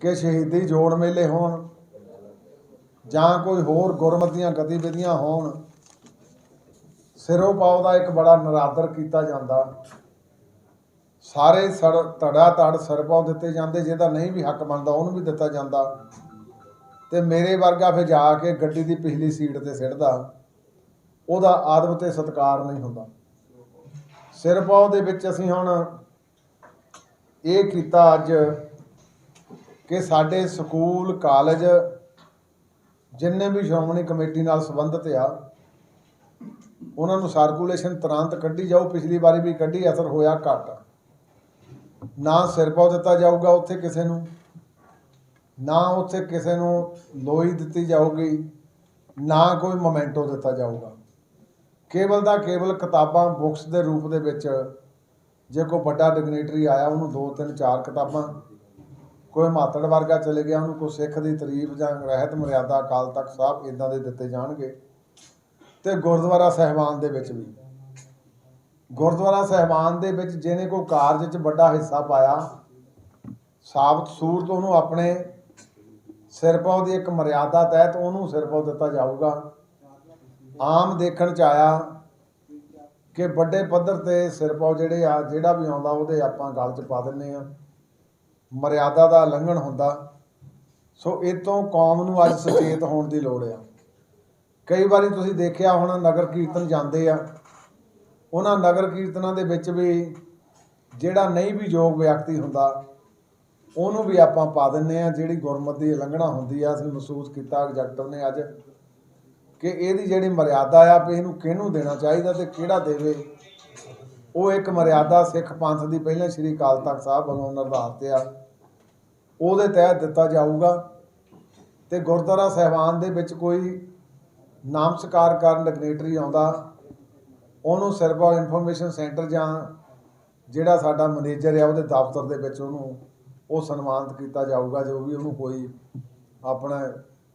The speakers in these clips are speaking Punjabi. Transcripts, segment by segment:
ਕਿ ਸ਼ਹੀਦੀ ਜੋੜ ਮੇਲੇ ਹੋਣ ਜਾਂ ਕੋਈ ਹੋਰ ਗੁਰਮਤੀਆਂ ਗਤੀਵਿਧੀਆਂ ਹੋਣ, ਸਿਰੋਂ ਪਾਉ ਦਾ ਇੱਕ ਬੜਾ ਨਰਾਦਰ ਕੀਤਾ ਜਾਂਦਾ। ਸਾਰੇ ਸੜ ਧੜਾ ਧੜ ਸਿਰਪਾਉ ਦਿੱਤੇ ਜਾਂਦੇ, ਜਿਹਦਾ ਨਹੀਂ ਵੀ ਹੱਕ ਬਣਦਾ ਉਹਨੂੰ ਵੀ ਦਿੱਤਾ ਜਾਂਦਾ। ਤੇ ਮੇਰੇ ਵਰਗਾ ਫਿਰ ਜਾ ਕੇ ਗੱਡੀ ਦੀ ਪਿਛਲੀ ਸੀਟ ਤੇ ਸਿੜਦਾ ਉਹਦਾ ਆਦਮ ਤੇ ਸਤਿਕਾਰ ਨਹੀਂ ਹੁੰਦਾ। ਸਿਰਪਾਉ ਦੇ ਵਿੱਚ ਅਸੀਂ ਹੁਣ ਇਹ ਕੀਤਾ ਅੱਜ ਕਿ ਸਾਡੇ ਸਕੂਲ, ਕਾਲਜ ਜਿੰਨੇ ਵੀ ਸ਼੍ਰੋਮਣੀ ਕਮੇਟੀ ਨਾਲ ਸੰਬੰਧਿਤ ਆ, ਉਹਨਾਂ ਨੂੰ ਸਰਕੂਲੇਸ਼ਨ ਤੁਰੰਤ ਕੱਢੀ ਜਾਓ ਪਿਛਲੀ ਵਾਰੀ ਵੀ ਕੱਢੀ, ਅਸਰ ਹੋਇਆ ਘੱਟ। ਨਾ ਸਿਰ ਪਾਉ ਦਿੱਤਾ ਜਾਊਗਾ ਉੱਥੇ ਕਿਸੇ ਨੂੰ, ਨਾ ਉੱਥੇ ਕਿਸੇ ਨੂੰ ਲੋਈ ਦਿੱਤੀ ਜਾਊਗੀ, ਨਾ ਕੋਈ ਮੋਮੈਂਟੋ ਦਿੱਤਾ ਜਾਊਗਾ। ਕੇਵਲ ਦਾ ਕੇਵਲ ਕਿਤਾਬਾਂ ਬੁੱਕਸ ਦੇ ਰੂਪ ਦੇ ਵਿੱਚ ਜੇ ਕੋਈ ਵੱਡਾ ਡਿਗਨੇਟਰੀ ਆਇਆ, ਉਹਨੂੰ ਦੋ, ਤਿੰਨ, ਚਾਰ ਕਿਤਾਬਾਂ, ਕੋਈ ਮਾਤੜ ਵਰਗਾ ਚਲੇ ਗਿਆ, ਉਹਨੂੰ ਕੋਈ ਸਿੱਖ ਦੀ ਤਾਰੀਫ ਜਾਂ ਰਹਿਤ ਮਰਿਆਦਾ ਅਕਾਲ ਤਖਤ ਸਾਹਿਬ ਇਦਾਂ ਦੇ ਦਿੱਤੇ ਜਾਣਗੇ। ਤੇ ਗੁਰਦੁਆਰਾ ਸਹਿਬਾਨ ਦੇ ਵਿੱਚ ਵੀ। ਗੁਰਦੁਆਰਾ ਸਹਿਬਾਨ ਦੇ ਵਿੱਚ ਜਿਹਨੇ ਕੋਈ ਕਾਰਜ 'ਚ ਵੱਡਾ ਹਿੱਸਾ ਪਾਇਆ, ਸਾਬਤ ਸੂਰਤ ਉਹਨੂੰ ਆਪਣੇ ਸਿਰਪਾਉ ਦੀ ਇੱਕ ਮਰਿਆਦਾ ਤਹਿਤ ਉਹਨੂੰ ਸਿਰਪਾਉ ਦਿੱਤਾ ਜਾਊਗਾ। ਆਮ ਦੇਖਣ 'ਚ ਆਇਆ ਕਿ ਵੱਡੇ ਪੱਧਰ ਤੇ ਸਿਰਪਾਉ ਜਿਹੜੇ ਆ, ਜਿਹੜਾ ਵੀ ਆਉਂਦਾ, ਉਹਦੇ ਆਪਾਂ ਗਲ 'ਚ ਪਾ ਦਿੰਨੇ ਆ ਮਰਿਆਦਾ ਦਾ ਉਲੰਘਣ ਹੁੰਦਾ। ਸੋ ਇਹ ਤੋਂ ਕੌਮ ਨੂੰ ਅੱਜ ਸੁਚੇਤ ਹੋਣ ਦੀ ਲੋੜ ਆ। ਕਈ ਵਾਰੀ ਤੁਸੀਂ ਦੇਖਿਆ ਹੁਣ, ਨਗਰ ਕੀਰਤਨ ਜਾਂਦੇ ਆ। ਉਹਨਾਂ ਨਗਰ ਕੀਰਤਨਾਂ ਦੇ ਵਿੱਚ ਵੀ ਜਿਹੜਾ ਨਹੀਂ ਵੀ ਯੋਗ ਵਿਅਕਤੀ ਹੁੰਦਾ, ਉਹਨੂੰ ਵੀ ਆਪਾਂ ਪਾ ਦਿੰਨੇ ਆ ਜਿਹੜੀ ਗੁਰਮਤਿ ਦੀ ਉਲੰਘਣਾ ਹੁੰਦੀ ਆ, ਅਸੀਂ ਮਹਿਸੂਸ ਕੀਤਾ ਐਗਜੈਕਟਿਵ ਨੇ ਅੱਜ ਕਿ ਇਹਦੀ ਜਿਹੜੀ ਮਰਿਆਦਾ ਆ ਵੀ ਇਹਨੂੰ ਕਿਹਨੂੰ ਦੇਣਾ ਚਾਹੀਦਾ ਤੇ ਕਿਹੜਾ ਦੇਵੇ? ਉਹ ਇੱਕ ਮਰਿਆਦਾ ਸਿੱਖ ਪੰਥ ਦੀ ਪਹਿਲਾਂ ਸ੍ਰੀ ਅਕਾਲ ਤਖਤ ਸਾਹਿਬ ਵੱਲੋਂ ਨਿਰਧਾਰਤ ਆ। ਉਹਦੇ ਤਹਿਤ ਦਿੱਤਾ ਜਾਊਗਾ ਤੇ ਗੁਰਦੁਆਰਾ ਸਹਿਬਾਨ ਦੇ ਵਿੱਚ ਕੋਈ ਨਾਮਸਕਾਰ ਕਰਨ ਡਿਗਨੇਟਰੀ ਆਉਂਦਾ, ਉਹਨੂੰ ਸਰਵਾ ਇਨਫੋਰਮੇਸ਼ਨ ਸੈਂਟਰ ਜਾਂ ਜਿਹੜਾ ਸਾਡਾ ਮੈਨੇਜਰ ਆ ਉਹਦੇ ਦਫ਼ਤਰ ਦੇ ਵਿੱਚ ਉਹਨੂੰ ਉਹ ਸਨਮਾਨਿਤ ਕੀਤਾ ਜਾਊਗਾ ਜੋ ਵੀ ਉਹਨੂੰ ਕੋਈ ਆਪਣਾ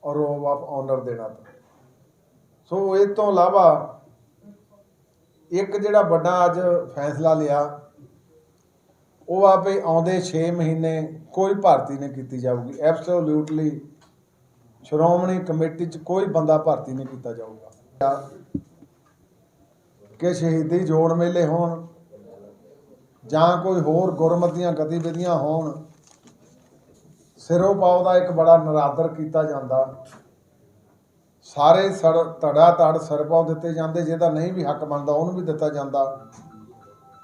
ਰੋਬ ਆਫ ਆਨਰ ਦੇਣਾ ਤਾਂ ਸੋ ਇਹ ਤੋਂ ਇਲਾਵਾ ਇੱਕ ਜਿਹੜਾ ਵੱਡਾ ਅੱਜ ਫੈਸਲਾ ਲਿਆ, ਉਹ ਆ ਵੀ ਆਉਂਦੇ 6 ਮਹੀਨੇ ਕੋਈ ਭਰਤੀ ਨਹੀਂ ਕੀਤੀ ਜਾਊਗੀ। ਐਬਸੋਲੂਟਲੀ ਸ਼੍ਰੋਮਣੀ ਕਮੇਟੀ 'ਚ ਕੋਈ ਬੰਦਾ ਭਰਤੀ ਨਹੀਂ ਕੀਤਾ ਜਾਊਗਾ। ਕਿ ਸ਼ਹੀਦੀ ਜੋੜ ਮੇਲੇ ਹੋਣ ਜਾਂ ਕੋਈ ਹੋਰ ਗੁਰਮਤੀਆਂ ਗਤੀਵਿਧੀਆਂ ਹੋਣ ਸਿਰੋਂ ਪਾਉ ਦਾ ਇੱਕ ਬੜਾ ਨਰਾਦਰ ਕੀਤਾ ਜਾਂਦਾ। ਸਾਰੇ ਸੜ ਧੜਾ ਧੜ ਸਿਰਪਾਉ ਦਿੱਤੇ ਜਾਂਦੇ ਜਿਹਦਾ ਨਹੀਂ ਵੀ ਹੱਕ ਬਣਦਾ, ਉਹਨੂੰ ਵੀ ਦਿੱਤਾ ਜਾਂਦਾ।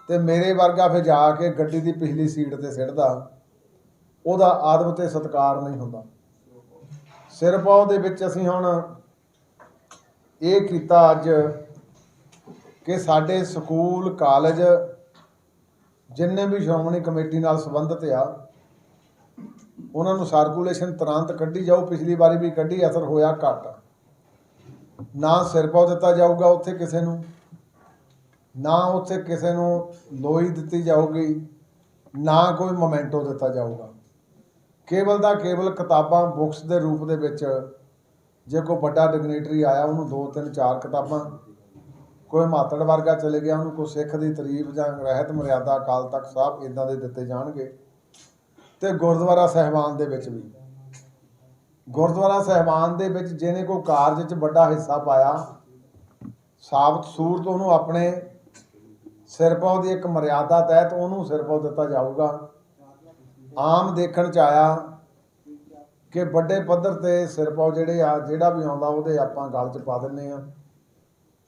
ਤੇ ਮੇਰੇ ਵਰਗਾ ਫਿਰ ਜਾ ਕੇ ਗੱਡੀ ਦੀ ਪਿਛਲੀ ਸੀਟ ਤੇ ਸਿੱਟਦਾ ਉਹਦਾ ਆਦਮ ਤੇ ਸਤਿਕਾਰ ਨਹੀਂ ਹੁੰਦਾ। ਸਿਰਪਾਉ ਦੇ ਵਿੱਚ ਅਸੀਂ ਹੁਣ ਇਹ ਕੀਤਾ ਅੱਜ ਕਿ ਸਾਡੇ ਸਕੂਲ, ਕਾਲਜ ਜਿੰਨੇ ਵੀ ਸ਼੍ਰੋਮਣੀ ਕਮੇਟੀ ਨਾਲ ਸੰਬੰਧਿਤ ਆ, ਉਹਨਾਂ ਨੂੰ ਸਰਕੂਲੇਸ਼ਨ ਤੁਰੰਤ ਕੱਢੀ ਜਾਓ ਪਿਛਲੀ ਵਾਰੀ ਵੀ ਕੱਢੀ, ਅਸਰ ਹੋਇਆ ਘੱਟ। ਨਾ ਸਿਰ ਪਾਉ ਦਿੱਤਾ ਜਾਊਗਾ ਉੱਥੇ ਕਿਸੇ ਨੂੰ, ਨਾ ਉੱਥੇ ਕਿਸੇ ਨੂੰ ਲੋਈ ਦਿੱਤੀ ਜਾਊਗੀ, ਨਾ ਕੋਈ ਮੋਮੈਂਟੋ ਦਿੱਤਾ ਜਾਊਗਾ। ਕੇਵਲ ਦਾ ਕੇਵਲ ਕਿਤਾਬਾਂ ਬੁੱਕਸ ਦੇ ਰੂਪ ਦੇ ਵਿੱਚ ਜੇ ਕੋਈ ਵੱਡਾ ਡਿਗਨੇਟਰੀ ਆਇਆ, ਉਹਨੂੰ ਦੋ ਤਿੰਨ ਚਾਰ ਕਿਤਾਬਾਂ, ਕੋਈ ਮਾਤੜ ਵਰਗਾ ਚਲੇ ਗਿਆ, ਉਹਨੂੰ ਕੋਈ ਸਿੱਖ ਦੀ ਤਾਰੀਫ ਜਾਂ ਰਹਿਤ ਮਰਿਆਦਾ ਅਕਾਲ ਤਖਤ ਸਾਹਿਬ ਇਦਾਂ ਦੇ ਦਿੱਤੇ ਜਾਣਗੇ, ਤੇ ਗੁਰਦੁਆਰਾ ਸਹਿਬਾਨ ਦੇ ਵਿੱਚ ਵੀ। ਗੁਰਦੁਆਰਾ ਸਹਿਬਾਨ ਦੇ ਵਿੱਚ ਜਿਹਨੇ ਕੋਈ ਕਾਰਜ 'ਚ ਵੱਡਾ ਹਿੱਸਾ ਪਾਇਆ, ਸਾਬਤ ਸੂਰਤ ਉਹਨੂੰ ਆਪਣੇ ਸਿਰਪਾਉ ਦੀ ਇੱਕ ਮਰਿਆਦਾ ਤਹਿਤ ਉਹਨੂੰ ਸਿਰਪਾਉ ਦਿੱਤਾ ਜਾਊਗਾ। ਆਮ ਦੇਖਣ 'ਚ ਆਇਆ ਕਿ ਵੱਡੇ ਪੱਧਰ ਤੇ ਸਿਰਪਾਉ ਜਿਹੜੇ ਆ, ਜਿਹੜਾ ਵੀ ਆਉਂਦਾ ਉਹਦੇ ਆਪਾਂ ਗਲ 'ਚ ਪਾ ਦਿੰਨੇ ਆ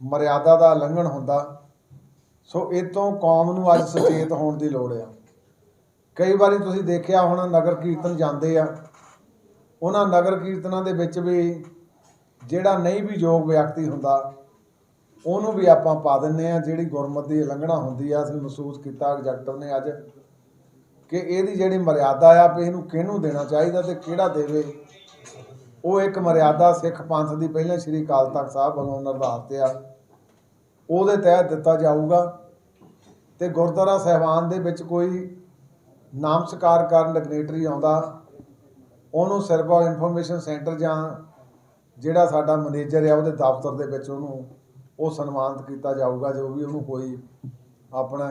ਮਰਿਆਦਾ ਦਾ ਉਲੰਘਣ ਹੁੰਦਾ। ਸੋ ਇਹ ਤੋਂ ਕੌਮ ਨੂੰ ਅੱਜ ਸੁਚੇਤ ਹੋਣ ਦੀ ਲੋੜ ਆ। ਕਈ ਵਾਰੀ ਤੁਸੀਂ ਦੇਖਿਆ ਹੁਣ ਨਗਰ ਕੀਰਤਨ ਜਾਂਦੇ ਆ। ਉਹਨਾਂ ਨਗਰ ਕੀਰਤਨਾਂ ਦੇ ਵਿੱਚ ਵੀ ਜਿਹੜਾ ਨਹੀਂ ਵੀ ਯੋਗ ਵਿਅਕਤੀ ਹੁੰਦਾ, ਉਹਨੂੰ ਵੀ ਆਪਾਂ ਪਾ ਦਿੰਨੇ ਆ ਜਿਹੜੀ ਗੁਰਮਤ ਦੀ ਉਲੰਘਣਾ ਹੁੰਦੀ ਆ, ਅਸੀਂ ਮਹਿਸੂਸ ਕੀਤਾ ਐਗਜੈਕਟਿਵ ਨੇ ਅੱਜ, ਕਿ ਇਹਦੀ ਜਿਹੜੀ ਮਰਿਆਦਾ ਆ, ਵੀ ਇਹਨੂੰ ਕਿਹਨੂੰ ਦੇਣਾ ਚਾਹੀਦਾ ਤੇ ਕਿਹੜਾ ਦੇਵੇ, ਉਹ ਇੱਕ ਮਰਿਆਦਾ ਸਿੱਖ ਪੰਥ ਦੀ ਪਹਿਲਾਂ ਸ੍ਰੀ ਅਕਾਲ ਤਖਤ ਸਾਹਿਬ ਵੱਲੋਂ ਨਿਰਧਾਰਤ ਆ, ਉਹਦੇ ਤਹਿਤ ਦਿੱਤਾ ਜਾਊਗਾ ਤੇ ਗੁਰਦੁਆਰਾ ਸਹਿਬਾਨ ਦੇ ਵਿੱਚ ਕੋਈ ਨਾਮਸਕਾਰ ਕਰਨ, ਡਿਗਨੇਟਰੀ ਆਉਂਦਾ ਉਹਨੂੰ ਸਰਵਾ ਇਨਫੋਰਮੇਸ਼ਨ ਸੈਂਟਰ ਜਾਂ ਜਿਹੜਾ ਸਾਡਾ ਮੈਨੇਜਰ ਆ ਉਹਦੇ ਦਫ਼ਤਰ ਦੇ ਵਿੱਚ ਉਹਨੂੰ ਉਹ ਸਨਮਾਨਿਤ ਕੀਤਾ ਜਾਊਗਾ ਜੋ ਵੀ ਉਹਨੂੰ ਕੋਈ ਆਪਣਾ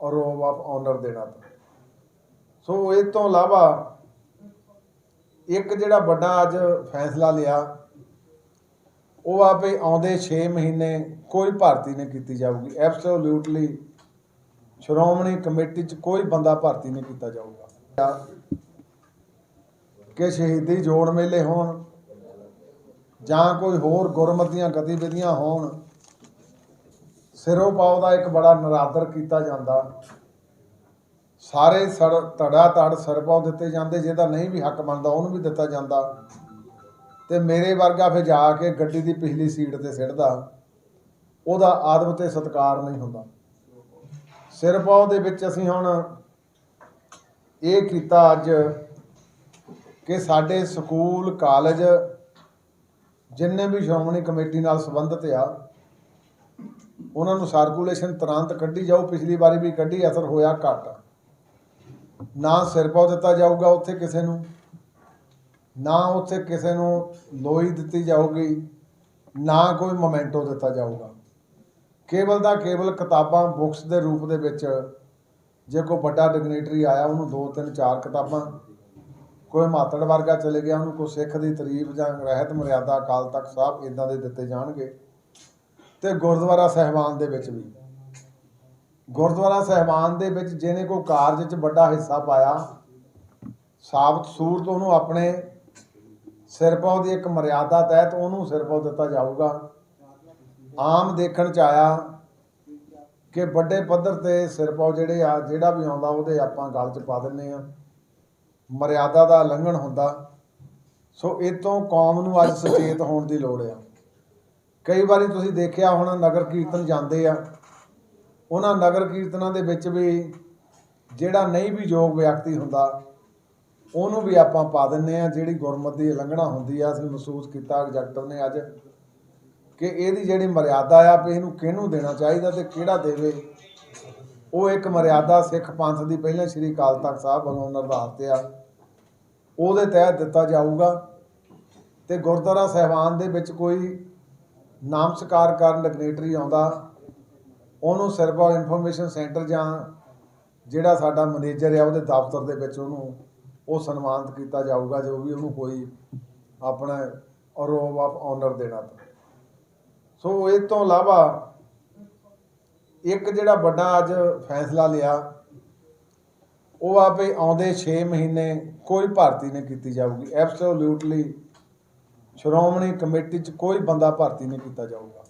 ਰੋਬ ਆਫ ਆਨਰ ਦੇਣਾ ਸੋ ਇਹ ਤੋਂ ਇਲਾਵਾ ਇੱਕ ਜਿਹੜਾ ਵੱਡਾ ਅੱਜ ਫੈਸਲਾ ਲਿਆ, ਉਹ ਆ ਵੀ ਆਉਂਦੇ 6 ਮਹੀਨੇ ਕੋਈ ਭਰਤੀ ਨਹੀਂ ਕੀਤੀ ਜਾਊਗੀ। ਐਬਸੋਲੂਟਲੀ ਸ਼੍ਰੋਮਣੀ ਕਮੇਟੀ 'ਚ ਕੋਈ ਬੰਦਾ ਭਰਤੀ ਨਹੀਂ ਕੀਤਾ ਜਾਊਗਾ। ਕਿ ਸ਼ਹੀਦੀ ਜੋੜ ਮੇਲੇ ਹੋਣ ਜਾਂ ਕੋਈ ਹੋਰ ਗੁਰਮਤਿ ਦੀਆਂ ਗਤੀਵਿਧੀਆਂ ਹੋਣ, ਸਿਰੋਂ ਪਾਉ ਦਾ ਇੱਕ ਬੜਾ ਨਰਾਦਰ ਕੀਤਾ ਜਾਂਦਾ। ਸਾਰੇ ਸੜ ਧੜਾ ਧੜ ਸਰਪਾਉ ਦਿੱਤੇ ਜਾਂਦੇ ਜਿਹਦਾ ਨਹੀਂ ਵੀ ਹੱਕ ਬਣਦਾ ਉਹਨੂੰ ਵੀ ਦਿੱਤਾ ਜਾਂਦਾ। ਤੇ ਮੇਰੇ ਵਰਗਾ ਫਿਰ ਜਾ ਕੇ ਗੱਡੀ ਦੀ ਪਿਛਲੀ ਸੀਟ ਤੇ ਸਿੱਟਦਾ, ਉਹਦਾ ਆਦਬ ਤੇ ਸਤਿਕਾਰ ਨਹੀਂ ਹੁੰਦਾ। ਸਿਰਪਾਉ ਦੇ ਵਿੱਚ ਅਸੀਂ ਹੁਣ ਇਹ ਕੀਤਾ ਅੱਜ ਕਿ ਸਾਡੇ ਸਕੂਲ, ਕਾਲਜ ਜਿੰਨੇ ਵੀ ਸ਼੍ਰੋਮਣੀ ਕਮੇਟੀ ਨਾਲ ਸੰਬੰਧਿਤ ਆ, ਉਹਨਾਂ ਨੂੰ ਸਰਕੂਲੇਸ਼ਨ ਤੁਰੰਤ ਕੱਢੀ ਜਾਓ ਪਿਛਲੀ ਵਾਰੀ ਵੀ ਕੱਢੀ, ਅਸਰ ਹੋਇਆ ਘੱਟ। ਨਾ ਸਿਰ ਪਾਉ ਦਿੱਤਾ ਜਾਊਗਾ ਉੱਥੇ ਕਿਸੇ ਨੂੰ, ਨਾ ਉੱਥੇ ਕਿਸੇ ਨੂੰ ਲੋਈ ਦਿੱਤੀ ਜਾਊਗੀ, ਨਾ ਕੋਈ ਮੋਮੈਂਟੋ ਦਿੱਤਾ ਜਾਊਗਾ। ਕੇਵਲ ਦਾ ਕੇਵਲ ਕਿਤਾਬਾਂ ਬੁੱਕਸ ਦੇ ਰੂਪ ਦੇ ਵਿੱਚ ਜੇ ਕੋਈ ਵੱਡਾ ਡਿਗਨੇਟਰੀ ਆਇਆ, ਉਹਨੂੰ ਦੋ, ਤਿੰਨ, ਚਾਰ ਕਿਤਾਬਾਂ ਕੋਈ ਮਾਤੜ ਵਰਗਾ ਚਲੇ ਗਿਆ, ਉਹਨੂੰ ਕੋਈ ਸਿੱਖ ਦੀ ਤਾਰੀਫ ਜਾਂ ਰਹਿਤ ਮਰਿਆਦਾ ਅਕਾਲ ਤਖਤ ਸਾਹਿਬ ਇਦਾਂ ਦੇ ਦਿੱਤੇ ਜਾਣਗੇ। ਤੇ ਗੁਰਦੁਆਰਾ ਸਹਿਬਾਨ ਦੇ ਵਿੱਚ ਵੀ। ਗੁਰਦੁਆਰਾ ਸਹਿਬਾਨ ਦੇ ਵਿੱਚ ਜਿਹਨੇ ਕੋਈ ਕਾਰਜ 'ਚ ਵੱਡਾ ਹਿੱਸਾ ਪਾਇਆ, ਸਾਬਤ ਸੂਰਤ ਉਹਨੂੰ ਆਪਣੇ ਸਿਰਪਾਉ ਦੀ ਇੱਕ ਮਰਿਆਦਾ ਤਹਿਤ ਉਹਨੂੰ ਸਿਰਪਾਉ ਦਿੱਤਾ ਜਾਊਗਾ। ਆਮ ਦੇਖਣ 'ਚ ਆਇਆ ਕਿ ਵੱਡੇ ਪੱਧਰ ਤੇ ਸਿਰਪਾਉ ਜਿਹੜੇ ਆ, ਜਿਹੜਾ ਵੀ ਆਉਂਦਾ ਉਹਦੇ ਆਪਾਂ ਗਲ 'ਚ ਪਾ ਦਿੰਨੇ ਆ ਮਰਿਆਦਾ ਦਾ ਉਲੰਘਣ ਹੁੰਦਾ। ਸੋ ਇਹ ਤੋਂ ਕੌਮ ਨੂੰ ਅੱਜ ਸੁਚੇਤ ਹੋਣ ਦੀ ਲੋੜ ਆ। ਕਈ ਵਾਰੀ ਤੁਸੀਂ ਦੇਖਿਆ ਹੁਣ, ਨਗਰ ਕੀਰਤਨ ਜਾਂਦੇ ਆ। ਉਹਨਾਂ ਨਗਰ ਕੀਰਤਨਾਂ ਦੇ ਵਿੱਚ ਵੀ ਜਿਹੜਾ ਨਹੀਂ ਵੀ ਯੋਗ ਵਿਅਕਤੀ ਹੁੰਦਾ, ਉਹਨੂੰ ਵੀ ਆਪਾਂ ਪਾ ਦਿੰਨੇ ਆ। ਜਿਹੜੀ ਗੁਰਮਤਿ ਦੀ ਉਲੰਘਣਾ ਹੁੰਦੀ ਆ, ਅਸੀਂ ਮਹਿਸੂਸ ਕੀਤਾ ਐਗਜੈਕਟਿਵ ਨੇ ਅੱਜ, ਕਿ ਇਹਦੀ ਜਿਹੜੀ ਮਰਿਆਦਾ ਆ, ਵੀ ਇਹਨੂੰ ਕਿਹਨੂੰ ਦੇਣਾ ਚਾਹੀਦਾ ਤੇ ਕਿਹੜਾ ਦੇਵੇ। ਉਹ ਇੱਕ ਮਰਿਆਦਾ ਸਿੱਖ ਪੰਥ ਦੀ ਪਹਿਲਾਂ ਸ੍ਰੀ ਅਕਾਲ ਤਖਤ ਸਾਹਿਬ ਵੱਲੋਂ ਨਿਰਧਾਰਤ ਆ। ਉਹਦੇ ਤਹਿਤ ਦਿੱਤਾ ਜਾਊਗਾ ਤੇ ਗੁਰਦੁਆਰਾ ਸਹਿਬਾਨ ਦੇ ਵਿੱਚ ਕੋਈ ਨਾਮ ਨਾਮਸਕਾਰ ਕਰਨ ਡਿਗਨੇਟਰੀ ਆਉਂਦਾ, ਉਹਨੂੰ ਸਰਵਾ ਇਨਫੋਰਮੇਸ਼ਨ ਸੈਂਟਰ ਜਾਂ ਜਿਹੜਾ ਸਾਡਾ ਮੈਨੇਜਰ ਆ ਉਹਦੇ ਦਫ਼ਤਰ ਦੇ ਵਿੱਚ ਉਹਨੂੰ ਉਹ ਸਨਮਾਨਿਤ ਕੀਤਾ ਜਾਊਗਾ, ਜੋ ਵੀ ਉਹਨੂੰ ਕੋਈ ਆਪਣਾ ਰੋਬ ਆਫ ਆਨਰ ਦੇਣਾ ਸੋ ਇਹ ਤੋਂ ਇਲਾਵਾ ਇੱਕ ਜਿਹੜਾ ਵੱਡਾ ਅੱਜ ਫੈਸਲਾ ਲਿਆ, ਉਹ ਆ ਵੀ ਆਉਂਦੇ 6 ਮਹੀਨੇ ਕੋਈ ਭਰਤੀ ਨਹੀਂ ਕੀਤੀ ਜਾਊਗੀ। ਐਬਸੋਲੂਟਲੀ ਸ਼੍ਰੋਮਣੀ ਕਮੇਟੀ 'ਚ ਕੋਈ ਬੰਦਾ ਭਰਤੀ ਨਹੀਂ ਕੀਤਾ ਜਾਊਗਾ।